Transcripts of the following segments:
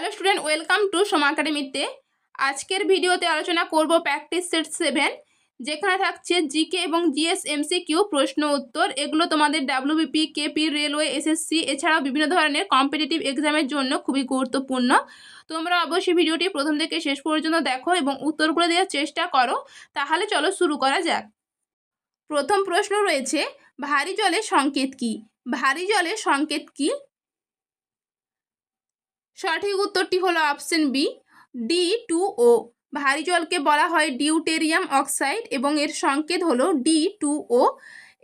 Hello student welcome to Soma একাডেমিতে আজকের ভিডিওতে আলোচনা করব প্র্যাকটিস সেট সেভেন যেখানে থাকছে জিকে এবং জিএস এমসি কিউ প্রশ্ন উত্তর। এগুলো তোমাদের ডাব্লিউবিপি কেপি রেলওয়ে এসএসসি এছাড়াও বিভিন্ন ধরনের কম্পিটিটিভ এক্সামের জন্য খুবই গুরুত্বপূর্ণ। তোমরা অবশ্যই ভিডিওটি প্রথম থেকে শেষ পর্যন্ত দেখো এবং উত্তরগুলো দেওয়ার চেষ্টা করো। তাহলে চলো শুরু করা যাক। প্রথম প্রশ্ন রয়েছে, ভারী জলের সংকেত কি? ভারী জলের সংকেত কি? সঠিক উত্তরটি হলো option B, D two O. ভারী জলকে বলা হয় ডিউটেরিয়াম অক্সাইড এবং এর সংকেত হলো ডি টু ও।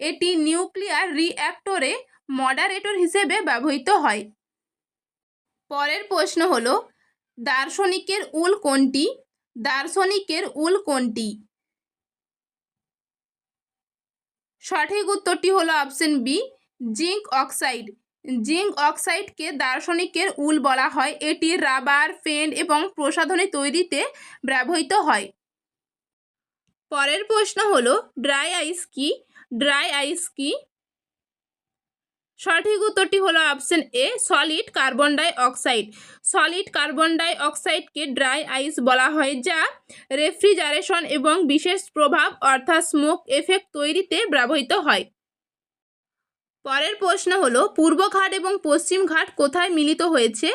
এটি নিউক্লিয়ার রিঅ্যাক্টরে মডারেটর হিসেবে ব্যবহৃত হয়। পরের প্রশ্ন হলো, দার্শনিকের উল কোনটি? দার্শনিকের উল কোনটি? সঠিক উত্তরটি হলো option B, zinc oxide. Zinc অক্সাইডকে দার্শনিকের উল বলা হয়। এটি রাবার পেন এবং প্রসাধনী তৈরিতে ব্যবহৃত হয়। পরের প্রশ্ন হলো, ড্রাই আইস কি? ড্রাই আইস কি? সঠিক উত্তরটি হলো option A, solid carbon dioxide. Solid carbon die অক্সাইডকে ড্রাই আইস বলা হয়, যা রেফ্রিজারেশন এবং বিশেষ প্রভাব অর্থাৎ স্মোক এফেক্ট তৈরিতে ব্যবহৃত হয়। পরের প্রশ্ন হলো, পূর্ব ঘাট এবং পশ্চিম ঘাট কোথায় মিলিত হয়েছে?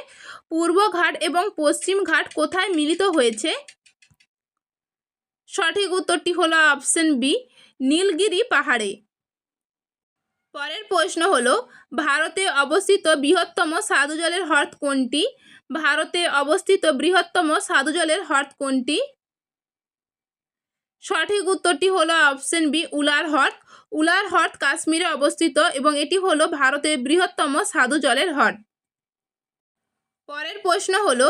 পূর্ব ঘাট এবং পশ্চিম ঘাট কোথায় মিলিত হয়েছে? সঠিক উত্তরটি হলো অপশন বি নীলগিরি পাহাড়ে। পরের প্রশ্ন হলো, ভারতে অবস্থিত বৃহত্তম সাধু জলের হ্রদ কোনটি? ভারতে অবস্থিত বৃহত্তম সাধু জলের হ্রদ কোনটি? সঠিক উত্তরটি হলো অপশন বি উলার হ্রদ। উলার হ্রদ কাশ্মীরে অবস্থিত এবং এটি হলো ভারতের বৃহত্তম স্বাদু জলের হ্রদ। পরের প্রশ্ন হলো,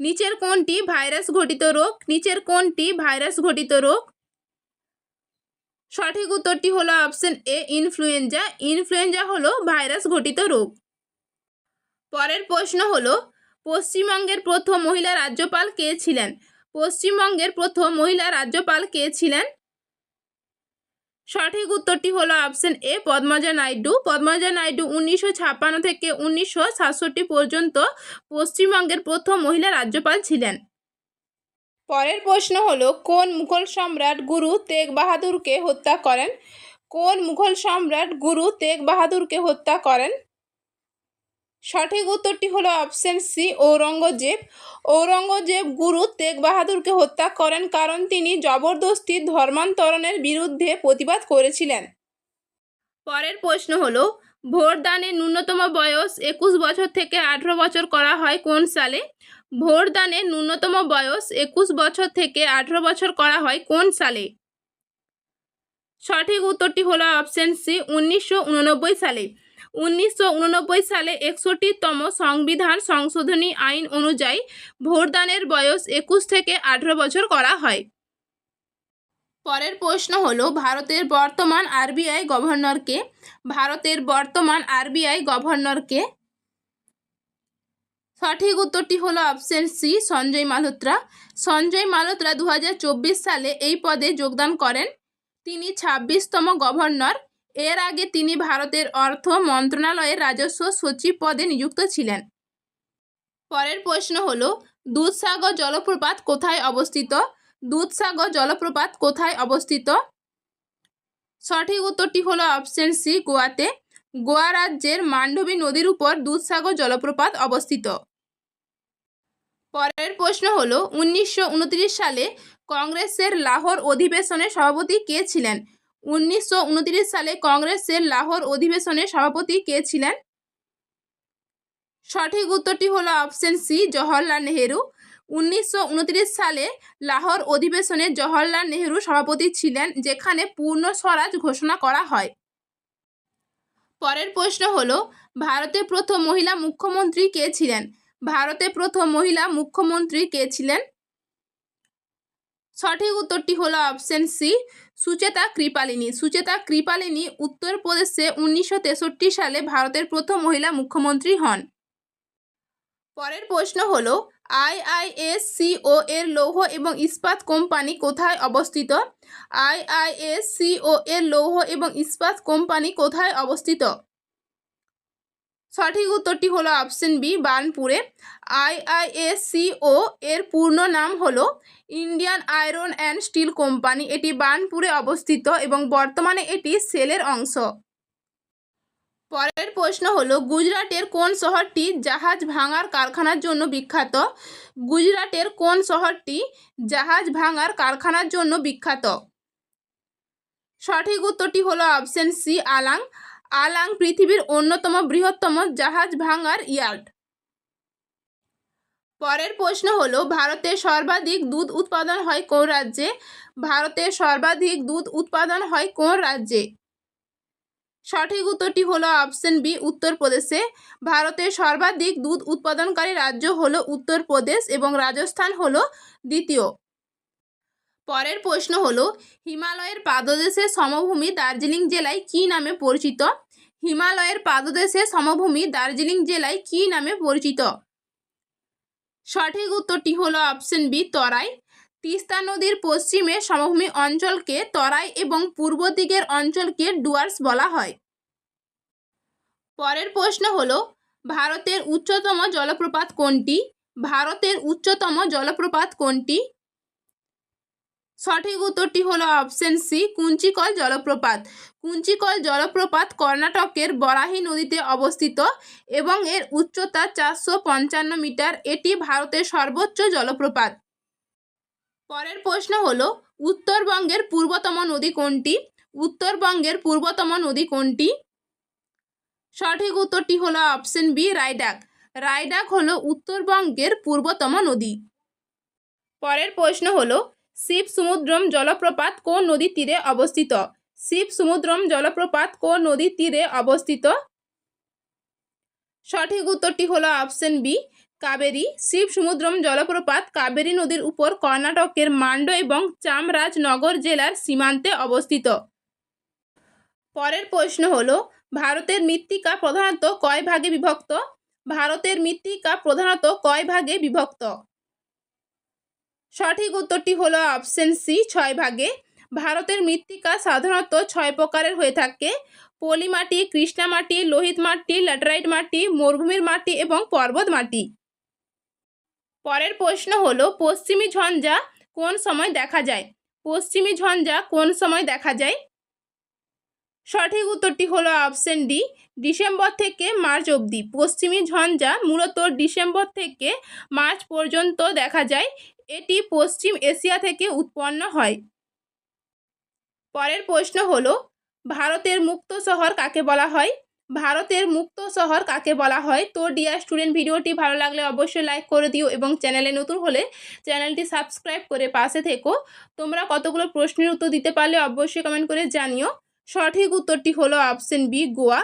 নিচের কোনটি ভাইরাস ঘটিত রোগ? নিচের কোনটি ভাইরাস ঘটিত রোগ? সঠিক উত্তরটি হলো অপশন এ ইনফ্লুয়েঞ্জা ইনফ্লুয়েঞ্জা হলো ভাইরাস ঘটিত রোগ। পরের প্রশ্ন হলো, পশ্চিমবঙ্গের প্রথম মহিলা রাজ্যপাল কে ছিলেন? পশ্চিমবঙ্গের প্রথম মহিলা রাজ্যপাল কে ছিলেন? সঠিক উত্তরটি হলো অপশন এ পদ্মজা নাইডু। পদ্মজা নাইডু উনিশশো ছাপ্পান্ন থেকে উনিশশো সাতষট্টি পর্যন্ত পশ্চিমবঙ্গের প্রথম মহিলা রাজ্যপাল ছিলেন। পরের প্রশ্ন হলো, কোন মুঘল সম্রাট গুরু তেগ বাহাদুরকে হত্যা করেন? কোন মুঘল সম্রাট গুরু তেগ বাহাদুরকে হত্যা করেন? সঠিক উত্তরটি হলো অপশন সি, ঔরঙ্গজেব। ঔরঙ্গজেব গুরু তেগ বাহাদুরকে হত্যা করেন কারণ তিনি জবরদস্তি ধর্মান্তরণের বিরুদ্ধে প্রতিবাদ করেছিলেন। পরের প্রশ্ন হলো ভোটদানের ন্যূনতম বয়স একুশ বছর থেকে আঠেরো বছর করা হয় কোন সালে? ভোটদানের ন্যূনতম বয়স একুশ বছর থেকে আঠেরো বছর করা হয় কোন সালে? সঠিক উত্তরটি হলো অপশন সি, উনিশশো উননব্বই সালে। উনিশশো উননব্বই সালে একষট্টিতম সংবিধান সংশোধনী আইন অনুযায়ী ভোটদানের বয়স একুশ থেকে আঠেরো বছর করা হয়। পরের প্রশ্ন হলো, ভারতের বর্তমান আরবিআই গভর্নরকে, ভারতের বর্তমান আরবিআই গভর্নরকে? সঠিক উত্তরটি হলো অপশন সি, সঞ্জয় মালহোত্রা। সঞ্জয় মালহোত্রা দু হাজার চব্বিশ সালে এই পদে যোগদান করেন। তিনি ছাব্বিশতম গভর্নর। এর আগে তিনি ভারতের অর্থ মন্ত্রণালয়ের রাজস্ব সচিব পদে নিযুক্ত ছিলেন। পরের প্রশ্ন হল, দুধসাগর জলপ্রপাত কোথায় অবস্থিত? দুধসাগর জলপ্রপাত কোথায় অবস্থিত? সঠিক উত্তরটি হলো অপশন সি, গোয়াতে। গোয়া রাজ্যের মান্ডবী নদীর উপর দুধসাগর জলপ্রপাত অবস্থিত। পরের প্রশ্ন হল, উনিশশো উনত্রিশ সালে কংগ্রেসের লাহোর অধিবেশনের সভাপতি কে ছিলেন? উনিশশো উনত্রিশ সালে কংগ্রেসের লাহোর অধিবেশনের সভাপতি কে ছিলেন? সঠিক উত্তরটি হলো অপশন সি, জওহরলাল নেহেরু। উনিশশো উনত্রিশ সালে লাহোর অধিবেশনে জওহরলাল নেহেরু সভাপতি ছিলেন, যেখানে পূর্ণ স্বরাজ ঘোষণা করা হয়। পরের প্রশ্ন হলো, ভারতে প্রথম মহিলা মুখ্যমন্ত্রী কে ছিলেন? ভারতে প্রথম মহিলা মুখ্যমন্ত্রী কে ছিলেন? সঠিক উত্তরটি হলো অপশন সি সুচেতা কৃপালিনী। সুচেতা কৃপালিনী উত্তরপ্রদেশে উনিশশো তেষট্টি সালে ভারতের প্রথম মহিলা মুখ্যমন্ত্রী হন। পরের প্রশ্ন হল আইআইএসসিও এর লৌহ এবং ইস্পাত কোম্পানি কোথায় অবস্থিত? আইআইএসসিও এর লৌহ এবং ইস্পাত কোম্পানি কোথায় অবস্থিত? সঠিক উত্তরটি হলো অপশন বি, বার্নপুরে। আইআইএসসিও এর পূর্ণ নাম হলো Indian iron and steel company. এটি বার্নপুরে অবস্থিত এবং বর্তমানে এটি সেলের অংশ। পরের প্রশ্ন হলো, গুজরাটের কোন শহরটি জাহাজ ভাঙার কারখানার জন্য বিখ্যাত? গুজরাটের কোন শহরটি জাহাজ ভাঙার কারখানার জন্য বিখ্যাত? সঠিক উত্তরটি হলো অপশন সি, আলাং। আলাং পৃথিবীর অন্যতম বৃহত্তম জাহাজ ভাঙার ইয়ার্ড। পরের প্রশ্ন হলো, ভারতে সর্বাধিক দুধ উৎপাদন হয় কোন রাজ্যে? ভারতে সর্বাধিক দুধ উৎপাদন হয় কোন রাজ্যে? সঠিক উত্তরটি হলো অপশন বি, উত্তরপ্রদেশে। ভারতের সর্বাধিক দুধ উৎপাদনকারী রাজ্য হলো উত্তরপ্রদেশ এবং রাজস্থান হলো দ্বিতীয়। পরের প্রশ্ন হলো, হিমালয়ের পাদদেশের সমভূমি দার্জিলিং জেলায় কী নামে পরিচিত? হিমালয়ের পাদদেশে সমভূমি দার্জিলিং জেলায় কী নামে পরিচিত? সঠিক উত্তরটি হলো অপশন বি তরাই। তিস্তা নদীর পশ্চিমে সমভূমি অঞ্চলকে তরাই এবং পূর্ব দিকের অঞ্চলকে ডুয়ার্স বলা হয়। পরের প্রশ্ন হলো, ভারতের উচ্চতম জলপ্রপাত কোনটি? ভারতের উচ্চতম জলপ্রপাত কোনটি? সঠিক উত্তরটি হলো অপশন সি কুঞ্চিকল জলপ্রপাত। কুঞ্চিকল জলপ্রপাত কর্ণাটকের বরাহি নদীতে অবস্থিত এবং এর উচ্চতা চারশো পঞ্চান্ন মিটার। এটি ভারতের সর্বোচ্চ জলপ্রপাত। পরের প্রশ্ন হলো, উত্তরবঙ্গের পূর্বতম নদী কোনটি? উত্তরবঙ্গের পূর্বতম নদী কোনটি? সঠিক উত্তরটি হলো অপশন বি রাইডাক রাইডাক হলো উত্তরবঙ্গের পূর্বতম নদী। পরের প্রশ্ন হলো শিব সমুদ্রম জলপ্রপাত কোন নদীর তীরে অবস্থিত। শিব সমুদ্রম জলপ্রপাত কোন নদীর তীরে অবস্থিত। সঠিক উত্তরটি হলো অপশন বি, কাবেরী। শিব সমুদ্রম জলপ্রপাত কাবেরী নদীর উপর কর্ণাটকের মান্ড এবং চামরাজনগর জেলার সীমান্তে অবস্থিত। পরের প্রশ্ন হল, ভারতের মৃত্তিকা প্রধানত কয় ভাগে বিভক্ত? ভারতের মৃত্তিকা প্রধানত কয় ভাগে বিভক্ত? সঠিক উত্তরটি হলো অপশন সি ছয় ভাগে। ভারতের মৃত্তিকা সাধারণত ছয় প্রকারের হয়ে থাকে। পলি মাটি, কৃষ্ণা মাটি, লোহিত মাটি, ল্যাটেরাইট মাটি, মরুভূমির মাটি এবং পর্বত মাটি। পরের প্রশ্ন হলো, পশ্চিমী ঝঞ্ঝা কোন সময় দেখা যায়? পশ্চিমী ঝঞ্ঝা কোন সময় দেখা যায়? সঠিক উত্তরটি হলো অপশন ডি ডিসেম্বর থেকে মার্চ অবধি। পশ্চিমী ঝঞ্ঝা মূলত ডিসেম্বর থেকে মার্চ পর্যন্ত দেখা যায়। এটি পশ্চিম এশিয়া থেকে উৎপন্ন হয়। পরের প্রশ্ন হলো, ভারতের মুক্ত শহর কাকে বলা হয়? ভারতের মুক্ত শহর কাকে বলা হয়? তো ডিয়ার স্টুডেন্ট ভিডিওটি ভালো লাগলে অবশ্যই লাইক করে দিও এবং চ্যানেলে নতুন হলে চ্যানেলটি সাবস্ক্রাইব করে পাশে থেকো। তোমরা কতগুলো প্রশ্নের উত্তর দিতে পারলে অবশ্যই কমেন্ট করে জানিও। সঠিক উত্তরটি হলো অপশন বি, গোয়া।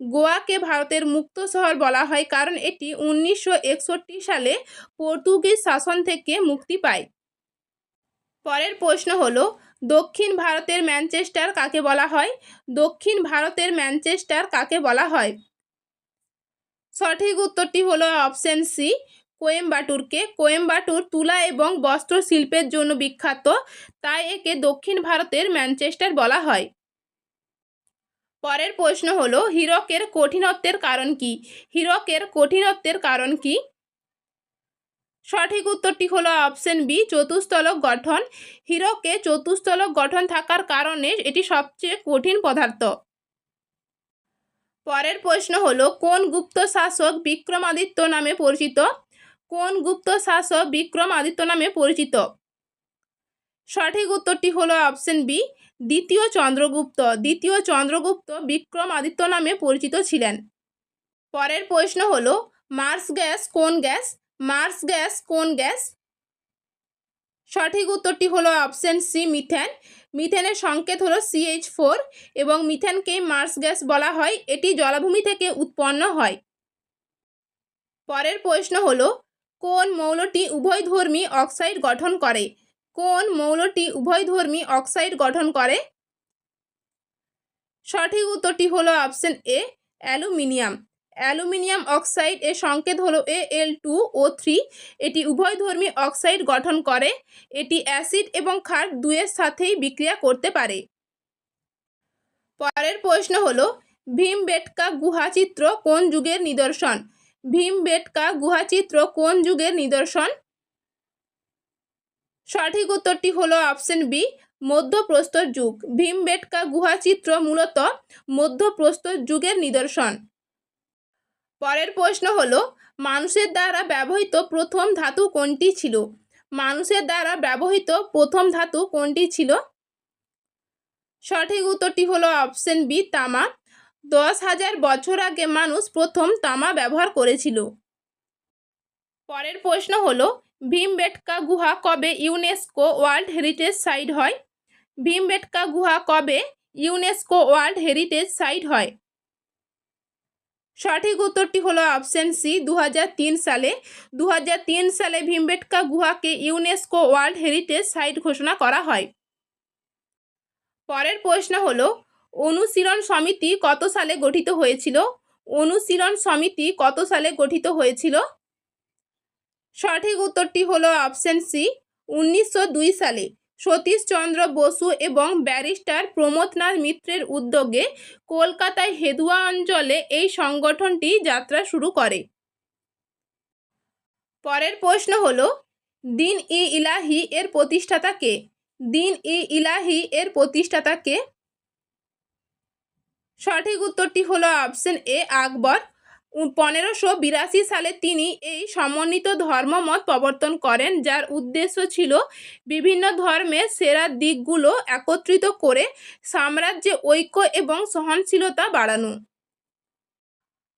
গোয়াকে ভারতের মুক্ত শহর বলা হয় কারণ এটি উনিশশো একষট্টি সালে পর্তুগিজ শাসন থেকে মুক্তি পায়। পরের প্রশ্ন হলো, দক্ষিণ ভারতের ম্যানচেস্টার কাকে বলা হয়? দক্ষিণ ভারতের ম্যানচেস্টার কাকে বলা হয়? সঠিক উত্তরটি হলো অপশন সি, কোয়েম্বাটুরকে। কোয়েম্বাটুর তুলা এবং বস্ত্র শিল্পের জন্য বিখ্যাত, তাই একে দক্ষিণ ভারতের ম্যানচেস্টার বলা হয়। পরের প্রশ্ন হলো, হীরকের কঠিনত্বের কারণ কি? হীরকের কঠিনত্বের কারণ কি? সঠিক উত্তরটি হলো অপশন বি চতুস্তলক গঠন। হীরকে চতুস্তলক গঠন থাকার কারণে এটি সবচেয়ে কঠিন পদার্থ। পরের প্রশ্ন হলো, কোন গুপ্ত শাসক বিক্রমাদিত্য নামে পরিচিত? কোন গুপ্ত শাসক বিক্রমাদিত্য নামে পরিচিত? সঠিক উত্তরটি হলো অপশন বি দ্বিতীয় চন্দ্রগুপ্ত দ্বিতীয় চন্দ্রগুপ্ত বিক্রমাদিত্য নামে পরিচিত ছিলেন। পরের প্রশ্ন হলো, মার্স গ্যাস কোন গ্যাস? মার্স গ্যাস কোন গ্যাস? সঠিক উত্তরটি হলো অপশন সি, মিথেন। মিথেনের সংকেত হলো সিএইচ ফোর এবং মিথেনকে মার্স গ্যাস বলা হয়। এটি জলাভূমি থেকে উৎপন্ন হয়। পরের প্রশ্ন হলো, কোন মৌলটি উভয়ধর্মী অক্সাইড গঠন করে? কোন মৌলটি উভয়ধর্মী অক্সাইড গঠন করে? সঠিক উত্তরটি হলো option A, aluminium. Aluminium oxide এর সংকেত হলো এ এল টু, ও থ্রি। এটি উভয়ধর্মী অক্সাইড গঠন করে। এটি অ্যাসিড এবং ক্ষার দুয়ের সাথেই বিক্রিয়া করতে পারে। পরের প্রশ্ন হলো, ভীমবেটকা গুহাচিত্র কোন যুগের নিদর্শন? ভীম ভীমবেটকা গুহাচিত্র কোন যুগের নিদর্শন? সঠিক উত্তরটি হলো অপশন বি মধ্যপ্রস্তর যুগ। ভীমবেটকা গুহাচিত্র মূলত মধ্যপ্রস্তর যুগের নিদর্শন। পরের প্রশ্ন হলো, মানুষের দ্বারা ব্যবহৃত প্রথম ধাতু কোনটি ছিল? মানুষের দ্বারা ব্যবহৃত প্রথম ধাতু কোনটি ছিল? সঠিক উত্তরটি হলো অপশন বি, তামা। দশ হাজার বছর আগে মানুষ প্রথম তামা ব্যবহার করেছিল। পরের প্রশ্ন হলো ভীমবেটকা গুহা কবে ইউনেস্কো ওয়ার্ল্ড হেরিটেজ সাইট হয়? ভীমবেটকা গুহা কবে ইউনেস্কো ওয়ার্ল্ড হেরিটেজ সাইট হয়? সঠিক উত্তরটি হলো অপশন সি দু হাজার তিন সালে। দু হাজার তিন সালে ভীমবেটকা গুহাকে ইউনেস্কো ওয়ার্ল্ড হেরিটেজ সাইট ঘোষণা করা হয়। পরের প্রশ্ন হলো, অনুশীলন সমিতি কত সালে গঠিত হয়েছিল? অনুশীলন সমিতি কত সালে গঠিত হয়েছিল? সঠিক উত্তরটি হলো অপশন সি উনিশশো দুই সালে সতীশচন্দ্র বসু এবং ব্যারিস্টার প্রমোদনাথ মিত্রের উদ্যোগে কলকাতায় হেদুয়া অঞ্চলে এই সংগঠনটি যাত্রা শুরু করে। পরের প্রশ্ন হলো, দিন ই ইলাহি এর প্রতিষ্ঠাতা কে? দিন ই ইলাহি এর প্রতিষ্ঠাতা কে? সঠিক উত্তরটি হলো অপশন এ আকবর। পনেরোশো বিরাশি সালে তিনি এই সমন্বিত ধর্মমত প্রবর্তন করেন, যার উদ্দেশ্য ছিল বিভিন্ন ধর্মের সেরা দিকগুলো একত্রিত করে সাম্রাজ্যে ঐক্য এবং সহনশীলতা বাড়ানো।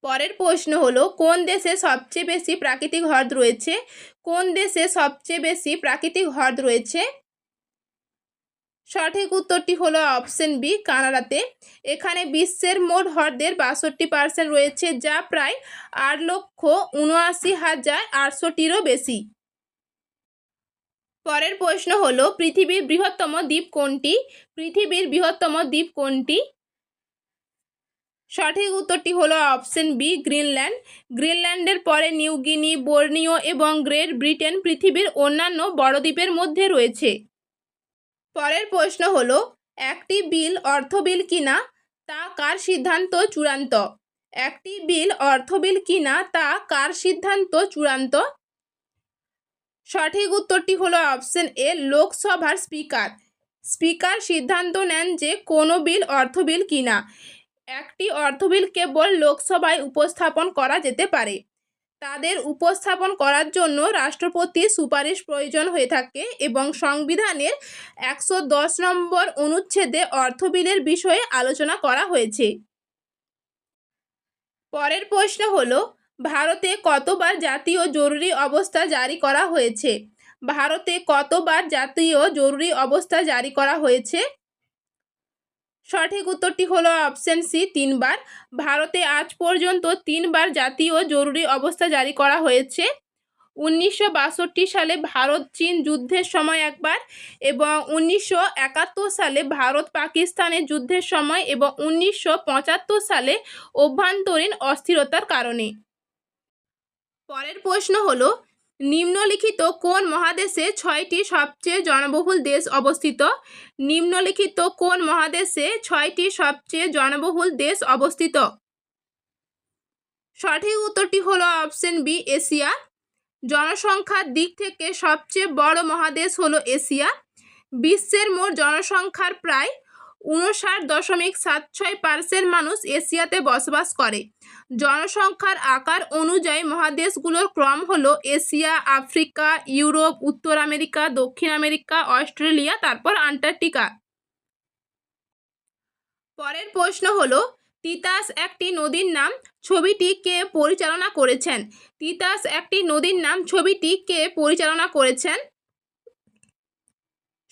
পরের প্রশ্ন হলো, কোন দেশে সবচেয়ে বেশি প্রাকৃতিক হ্রদ রয়েছে? কোন দেশে সবচেয়ে বেশি প্রাকৃতিক হ্রদ রয়েছে? সঠিক উত্তরটি হলো অপশন বি, কানাডাতে। এখানে বিশ্বের মোট হ্রদের বাষট্টি পার্সেন্ট রয়েছে, যা প্রায় আট লক্ষ উনআশি হাজার আটশোটিরও বেশি। পরের প্রশ্ন হলো, পৃথিবীর বৃহত্তম দ্বীপ কোনটি? পৃথিবীর বৃহত্তম দ্বীপ কোনটি? সঠিক উত্তরটি হলো অপশন বি, গ্রিনল্যান্ড। গ্রিনল্যান্ডের পরে নিউগিনি বোর্নিও এবং গ্রেট ব্রিটেন পৃথিবীর অন্যান্য বড় দ্বীপের মধ্যে রয়েছে। পরের প্রশ্ন হলো, একটি বিল অর্থ বিল কিনা তা কার সিদ্ধান্ত চূড়ান্ত? একটি বিল অর্থ বিল কিনা তা কার সিদ্ধান্ত চূড়ান্ত? সঠিক উত্তরটি হলো অপশন এ লোকসভার স্পিকার স্পিকার সিদ্ধান্ত নেন যে কোনো বিল অর্থ বিল কিনা। একটি অর্থ বিল কেবল লোকসভায় উপস্থাপন করা যেতে পারে। তাদের উপস্থাপন করার জন্য রাষ্ট্রপতির সুপারিশ প্রয়োজন হয়ে থাকে এবং সংবিধানের একশো দশ নম্বর অনুচ্ছেদে অর্থ বিলের বিষয়ে আলোচনা করা হয়েছে। পরের প্রশ্ন হলো, ভারতে কতবার জাতীয় জরুরি অবস্থা জারি করা হয়েছে? ভারতে কতবার জাতীয় জরুরি অবস্থা জারি করা হয়েছে? সঠিক উত্তরটি হলো অপশন সি তিনবার। ভারতে আজ পর্যন্ত তিনবার জাতীয় জরুরি অবস্থা জারি করা হয়েছে। উনিশশো বাষট্টি সালে ভারত চীন যুদ্ধের সময় একবার এবং উনিশশো একাত্তর সালে ভারত পাকিস্তানের যুদ্ধের সময় এবং উনিশশো পঁচাত্তর সালে অভ্যন্তরীণ অস্থিরতার কারণে। পরের প্রশ্ন হলো নিম্নলিখিত কোন মহাদেশে ছয়টি সবচেয়ে জনবহুল দেশ অবস্থিত? নিম্নলিখিত কোন মহাদেশে ছয়টি সবচেয়ে জনবহুল দেশ অবস্থিত? সঠিক উত্তরটি হলো অপশন বি, এশিয়া। জনসংখ্যার দিক থেকে সবচেয়ে বড় মহাদেশ হলো এশিয়া। বিশ্বের মোট জনসংখ্যার প্রায় উনষাট দশমিক সাত ছয় পার্সেন্ট মানুষ এশিয়াতে বসবাস করে। জনসংখ্যার আকার অনুযায়ী মহাদেশগুলোর ক্রম হল এশিয়া, আফ্রিকা, ইউরোপ, উত্তর আমেরিকা, দক্ষিণ আমেরিকা, অস্ট্রেলিয়া, তারপর আন্টার্কটিকা। পরের প্রশ্ন হলো, তিতাস একটি নদীর নাম, ছবিটি কে পরিচালনা করেছেন? তিতাস একটি নদীর নাম, ছবিটি কে পরিচালনা করেছেন?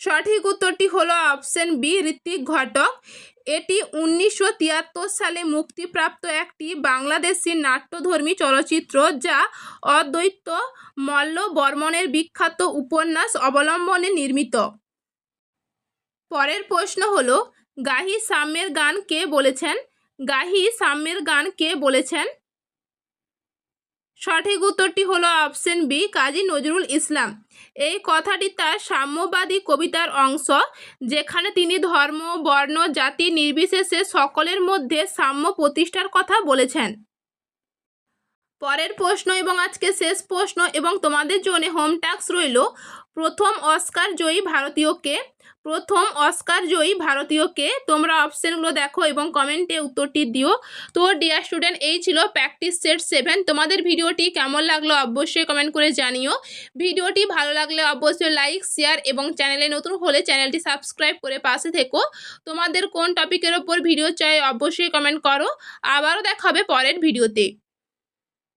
সঠিক উত্তরটি হলো অপশন বি ঋত্বিক ঘটক। এটি উনিশশো তিয়াত্তর সালে মুক্তিপ্রাপ্ত একটি বাংলাদেশি নাট্যধর্মী চলচ্চিত্র যা অদ্বৈত মল্ল বর্মনের বিখ্যাত উপন্যাস অবলম্বনে নির্মিত। পরের প্রশ্ন হলো, গাহি সাম্যের গান কে বলেছেন? গাহি সাম্যের গান কে বলেছেন? সঠিক উত্তরটি হলো অপশন বি, কাজী নজরুল ইসলাম। এই কথাটি তার সাম্যবাদী কবিতার অংশ, যেখানে তিনি ধর্ম, বর্ণ, জাতি নির্বিশেষে সকলের মধ্যে সাম্য প্রতিষ্ঠার কথা বলেছেন। পরের প্রশ্ন এবং আজকে শেষ প্রশ্ন এবং তোমাদের জন্য হোম টাস্ক রইল প্রথম অস্কার জয়ী ভারতীয়কে, প্রথম অস্কার জয়ী ভারতীয়কে তোমরা অপশানগুলো দেখো এবং কমেন্টে উত্তরটি দিও। তো ডিয়ার স্টুডেন্ট এই ছিল প্র্যাকটিস সেট সেভেন তোমাদের ভিডিওটি কেমন লাগল অবশ্যই কমেন্ট করে জানিও। ভিডিওটি ভালো লাগলে অবশ্যই লাইক শেয়ার এবং চ্যানেলে নতুন হলে চ্যানেলটি সাবস্ক্রাইব করে পাশে থেকো। তোমাদের কোন টপিকের ওপর ভিডিও চাই অবশ্যই কমেন্ট করো। আবারও দেখা হবে পরের ভিডিওতে